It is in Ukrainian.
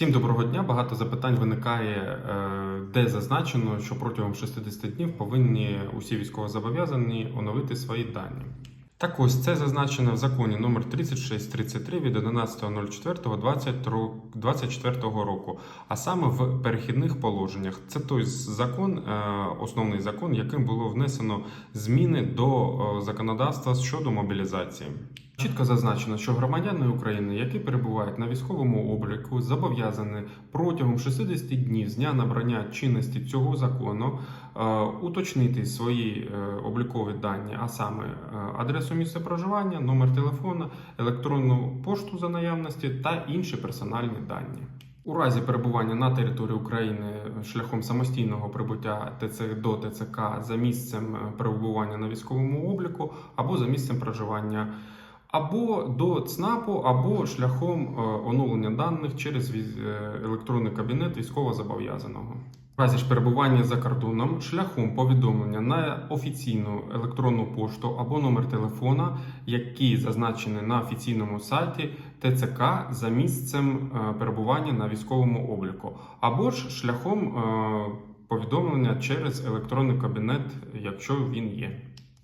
Всім доброго дня. Багато запитань виникає, е, де зазначено, що протягом 60 днів повинні усі військовозобов'язані оновити свої дані. Так ось це зазначено в законі номер 3633 від 11.04.2024 року, а саме в перехідних положеннях. Це той закон, е, основний закон, яким було внесено зміни до е, законодавства щодо мобілізації. Чітко зазначено, що громадяни України, які перебувають на військовому обліку, зобов'язані протягом 60 днів з дня набрання чинності цього закону е, уточнити свої е, облікові дані, а саме е, адресу місця проживання, номер телефона, електронну пошту за наявності та інші персональні дані. У разі перебування на території України шляхом самостійного прибуття ТЦ до ТЦК за місцем перебування на військовому обліку або за місцем проживання або до ЦНАПу, або шляхом е, оновлення даних через віз- е, електронний кабінет військовозобов'язаного. В разі ж перебування за кордоном шляхом повідомлення на офіційну електронну пошту або номер телефона, які зазначені на офіційному сайті ТЦК за місцем е, перебування на військовому обліку, або ж шляхом повідомлення через електронний кабінет, якщо він є.